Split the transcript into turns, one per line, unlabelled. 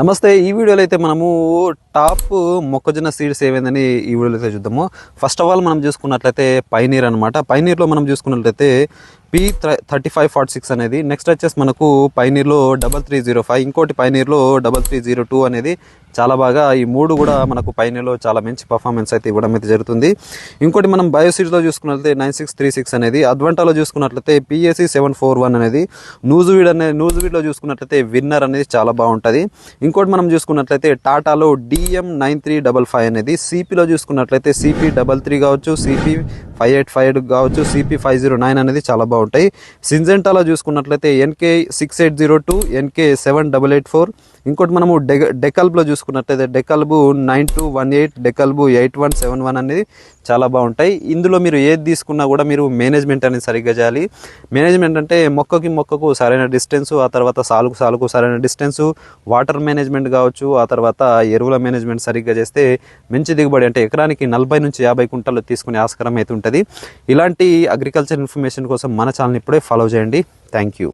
నమస్తే ఈ వీడియోలో అయితే మనము టాప్ మొక్కజొన్న సీడ్స్ ఏమైందని ఈ వీడియోలో అయితే చూద్దాము. ఫస్ట్ ఆఫ్ ఆల్ మనం చూసుకున్నట్లయితే పైనీర్ అనమాట పైనీర్లో మనం చూసుకున్నట్లయితే P thirty five forty six అనేది. నెక్స్ట్ వచ్చేసి మనకు పైనీర్లో డబల్ త్రీ జీరో ఫైవ్ ఇంకోటి పైనీర్లో డబల్ త్రీ జీరో టూ అనేది చాలా బాగా ఈ మూడు కూడా మనకు పైనీర్లో చాలా మంచి పర్ఫార్మెన్స్ అయితే ఇవ్వడం అయితే జరుగుతుంది. ఇంకోటి మనం బయోసీడ్స్లో చూసుకున్నట్లయితే నైన్ సిక్స్ త్రీ సిక్స్ అనేది అడ్వాంటాలో చూసుకున్నట్లయితే పిఎస్సి సెవెన్ ఫోర్ వన్ అనేది నూజువీడ్ అనేది నూజువీడ్లో చూసుకున్నట్లయితే విన్నర్ అనేది చాలా బాగుంటుంది. ఇంకోటి మనం చూసుకున్నట్లయితే టాటాలో DM nine three double five అనేది సిపిలో చూసుకున్నట్లయితే సిపి డబల్ త్రీ కావచ్చు CP five eight five eight కావచ్చు సిపి ఫైవ్ జీరో నైన్ అనేది చాలా బాగుంటాయి. సింజెంటాలో చూసుకున్నట్లయితే NK six eight zero two NK seven double eight four ఇంకోటి మనము డె డెకల్బ్లో చూసుకున్నట్లయితే DeKalb nine two one eight DeKalb eight one seven one అనేది చాలా బాగుంటాయి. ఇందులో మీరు ఏది తీసుకున్నా కూడా మీరు మేనేజ్మెంట్ అనేది సరిగ్గా చేయాలి. మేనేజ్మెంట్ అంటే మొక్కకి మొక్కకు సరైన డిస్టెన్స్ ఆ తర్వాత సాలుకు సాలుకు సరైన డిస్టెన్సు వాటర్ మేనేజ్మెంట్ కావచ్చు ఆ తర్వాత ఎరువుల మేనేజ్మెంట్ సరిగ్గా చేస్తే మంచి దిగుబడి అంటే ఎకరానికి నలభై నుంచి యాభై కుంటలు తీసుకునే ఆస్కారం అయితే ఉంటుంది. ఇలాంటి అగ్రికల్చర్ ఇన్ఫర్మేషన్ కోసం మన ఛానల్ ఇప్పుడే ఫాలో చేయండి. Thank you